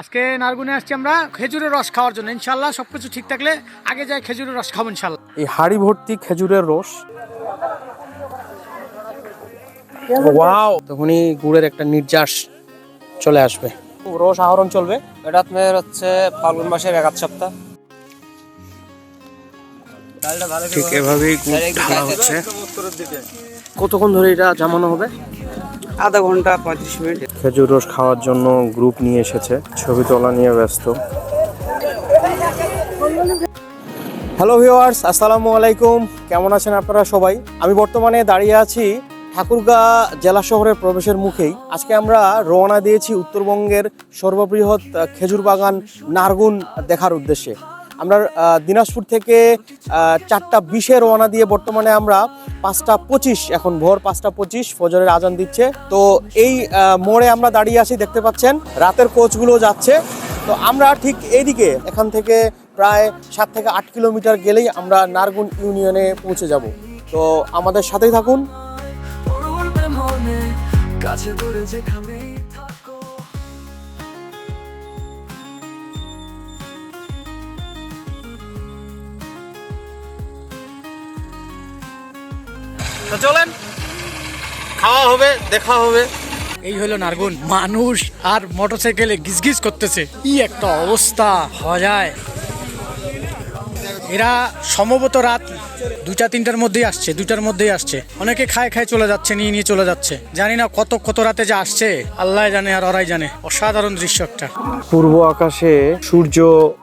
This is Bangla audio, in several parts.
আজকে নারগুনে আসছি আমরা খেজুরের রস খাওয়ার জন্য। ইনশাল্লাহ সবকিছু ঠিক থাকলে আগে যাই খেজুরের রস খাব ইনশাল্লাহ এই হাড়ি ভর্তি খেজুরের রস। ওয়াও! তখনই গুড়ের একটা নির্যাস চলে আসবে। রস আহরণ চলবে। এটা আপনার হচ্ছে ফাল্গুন মাসের এক আধ সপ্তাহ। ঠিক এভাবেই গুড় ঢালা হচ্ছে। কতক্ষণ ধরে এটা জামানো হবে? আধা ঘণ্টা পঁয়ত্রিশ মিনিট। খেজুর রস খাওয়ার জন্য গ্রুপ নিয়ে এসেছে। ছবি তোলা নিয়ে ব্যস্ত। হ্যালো ভিওয়ার্স আসসালামু আলাইকুম। কেমন আছেন আপনারা সবাই? আমি বর্তমানে দাঁড়িয়ে আছি ঠাকুরগাঁ জেলা শহরের প্রবেশের মুখেই। আজকে আমরা রওনা দিয়েছি উত্তরবঙ্গের সর্ববৃহৎ খেজুর বাগান নারগুন দেখার উদ্দেশ্যে। আমরা দিনাজপুর থেকে চারটা বিশে রওনা দিয়ে বর্তমানে আমরা পাঁচটা পঁচিশ, এখন ভোর পাঁচটা পঁচিশ, ফজরের আজান দিচ্ছে। তো এই মোড়ে আমরা দাঁড়িয়ে আছি, দেখতে পাচ্ছেন, রাতের কোচগুলো যাচ্ছে। তো আমরা ঠিক এইদিকে, এখান থেকে প্রায় সাত থেকে আট কিলোমিটার গেলেই আমরা নারগুন ইউনিয়নে পৌঁছে যাব। তো আমাদের সাথেই থাকুন। কাছে দূরে যেখানেই তো চলেন, খাওয়া হবে, দেখা হবে। এই হলো নারগুন মানুষ আর মোটরসাইকেলে গিজগিজ করতেছে। কি একটা অবস্থা। হওয়া যায়। এরা সম্ভবত রাত দুটা তিনটার মধ্যেই আসছে দুটার মধ্যেই আসছে। অনেকে খায় খায় চলে যাচ্ছে, নিয়ে নিয়ে চলে যাচ্ছে। জানি না কত কত রাতে যে আসছে, আল্লাহ জানে আর ওরাই জানে। অসাধারণ দৃশ্য একটা। পূর্ব আকাশে সূর্য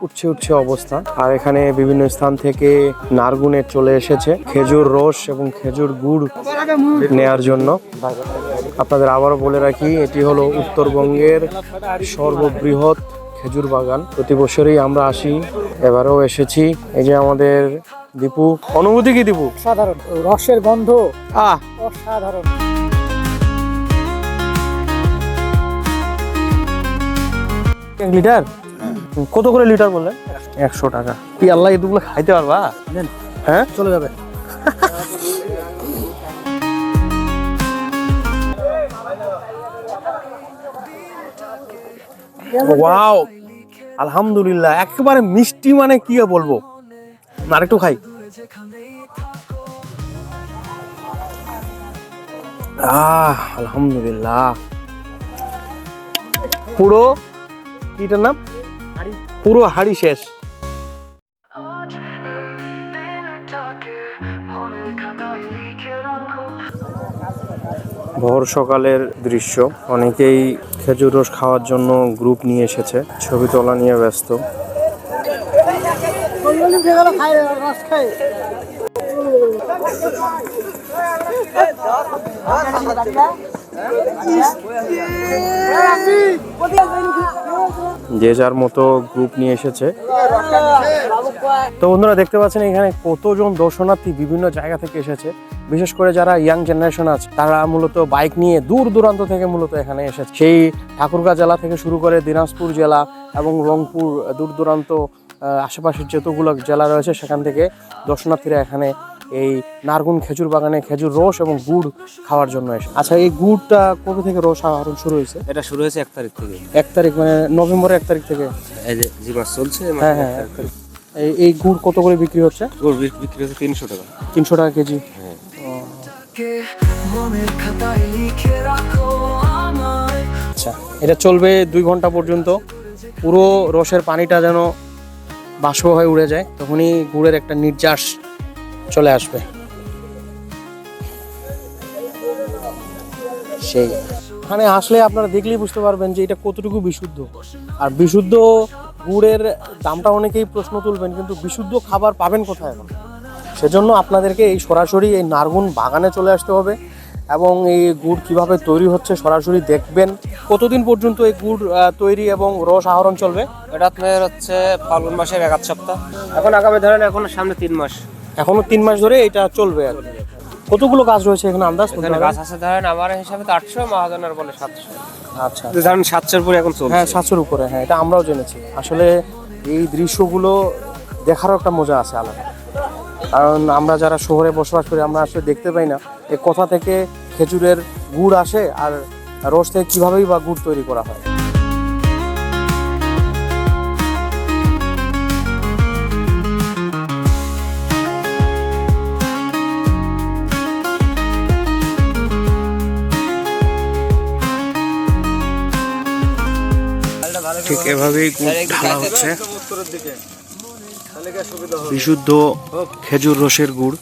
উঠছে উঠছে অবস্থা। আর এখানে বিভিন্ন স্থান থেকে নারগুনের চলে এসেছে। খেজুর রস এবং খেজুর গুড় নেয়ার জন্য। আপনাদের আবারও বলে রাখি, এটি হলো উত্তরবঙ্গের সর্ববৃহৎ খেজুর বাগান। প্রতি বছরই আমরা আসি, এবারেও এসেছি। এই যে আমাদের দীপু অনুভূতি কি দীপু? সাধারণ রসের গন্ধ আহ! অসাধারণ। এক লিটার? কত করে লিটার বললেন? একশো টাকা। কি আল্লাহ এগুলো খাইতে পারবা? হ্যাঁ? চলে যাবে। ওয়াও! আলহামদুলিল্লাহ একেবারে মিষ্টি মানে কি বলব? আরেকটু খাই। আহ আলহামদুলিল্লাহ। পুরো কিটার নাম? পুরো হাড়ি শেষ। ভোর সকালের দৃশ্য। অনেকেই খেজুর রস খাওয়ার জন্য গ্রুপ নিয়ে এসেছে। ছবি তোলা নিয়ে ব্যস্ত। যে যার মতো গ্রুপ নিয়ে এসেছে। তো বন্ধুরা, দেখতে পাচ্ছেন এখানে কতজন দর্শনার্থী বিভিন্ন জায়গা থেকে এসেছে। বিশেষ করে যারা ইয়াং জেনারেশন আছে, তারা মূলত বাইক নিয়ে দূর দূরান্ত থেকে মূলত এখানে এসেছে। সেই ঠাকুরগাঁ জেলা থেকে শুরু করে দিনাজপুর জেলা এবং রংপুর দূর দূরান্ত আশেপাশের যতগুলো জেলা রয়েছে সেখান থেকে দর্শনার্থীরা এখানে এই নারগুন খেজুর বাগানে খেজুর রস এবং গুড় খাওয়ার জন্য এসে আচ্ছা এই গুড়টা কবে থেকে রস আহরণ শুরু হয়েছে? এটা শুরু হয়েছে এক তারিখ থেকে। এক তারিখ মানে নভেম্বরের এক তারিখ থেকে? মাস চলছে হ্যাঁ হ্যাঁ। এই এই গুড় কত করে বিক্রি হচ্ছে? গুড় বিক্রি হচ্ছে তিনশো টাকা। তিনশো টাকা কেজি। কে মনের খাতায় লিখে রাখো আমায়। আচ্ছা এটা চলবে দুই ঘণ্টা পর্যন্ত। পুরো রসের পানিটা যেন বাষ্প হয়ে উড়ে যায়, তখনই গুড়ের একটা নির্যাস চলে আসবে। সেই। এখানে আসলে আপনারা দেখলেই বুঝতে পারবেন যে এটা কতটুকু বিশুদ্ধ। আর বিশুদ্ধ গুড়ের দামটা অনেকেই প্রশ্ন তুলবেন, কিন্তু বিশুদ্ধ খাবার পাবেন কোথায় এখন? সেজন্য আপনাদেরকে এই সরাসরি এই নারগুন বাগানে চলে আসতে হবে। এবং এই গুড় কীভাবে তৈরি হচ্ছে সরাসরি দেখবেন। কতদিন পর্যন্ত এই গুড় তৈরি এবং রস আহরণ চলবে? এটা আপনার হচ্ছে ফাল্গুন মাসের এক আধ সপ্তাহ। এখন আগামী ধরেন এখন সামনে তিন মাস। এখনও তিন মাস ধরে এটা চলবে আর কতগুলো গাছ রয়েছে এখানে আন্দাজ এখানে গাছ আছে ধরেন আমার হিসাবে তো আটশো মহাজনের বলে সাতশো। আচ্ছা। ধরেন সাতশোর উপরে এখন চলছে। হ্যাঁ সাতশোর উপরে হ্যাঁ এটা আমরাও জেনেছি। আসলে এই দৃশ্যগুলো দেখারও একটা মজা আছে আলাদা। কারণ আমরা যারা শহরে বসবাস করি, আমরা আসলে দেখতে পাই না এ কোথা থেকে খেজুরের গুড় আসে আর রস থেকে কীভাবেই বা গুড় তৈরি করা হয়। ঠিক এভাবেই গুড় ঢালা হচ্ছে। বিশুদ্ধ খেজুর রসের গুড়।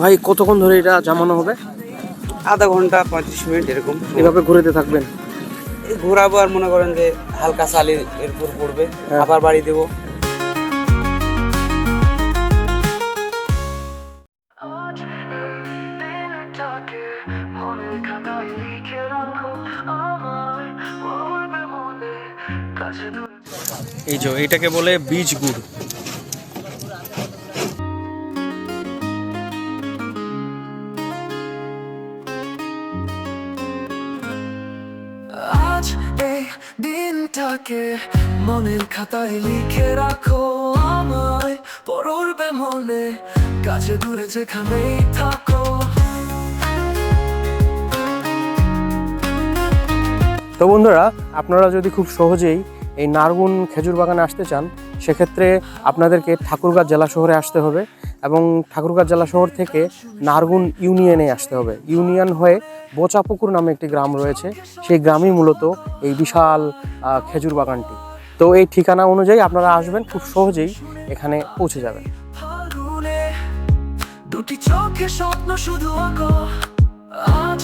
ভাই কতক্ষণ ধরে এটা জামানো হবে? আধা ঘণ্টা পঁয়ত্রিশ মিনিট এরকম। এভাবে ঘুরেতে থাকবেন? এই ঘোরাবো আর মনে করেন যে হালকা চালি এরপর পড়বে। হ্যাঁ। আবার বাড়ি দেবো। এই যে এটাকে বলে বীজ গুড়। দিনটাকে মনের খাতায় লিখে রাখো আমায় পড়বে মনে কাছে দূরে যেখানেই থাকো তো বন্ধুরা, আপনারা যদি খুব সহজেই এই নারগুন খেজুর বাগানে আসতে চান সেক্ষেত্রে আপনাদেরকে ঠাকুরগাঁ জেলা শহরে আসতে হবে এবং ঠাকুরগাঁ জেলা শহর থেকে নারগুন ইউনিয়নে আসতে হবে। ইউনিয়ন হয়ে বোচাপুকুর নামে একটি গ্রাম রয়েছে। সেই গ্রামই মূলত এই বিশাল খেজুর বাগানটি। তো এই ঠিকানা অনুযায়ী আপনারা আসবেন, খুব সহজেই এখানে পৌঁছে যাবেন। দুটি চোখে স্বপ্ন শুধু আজ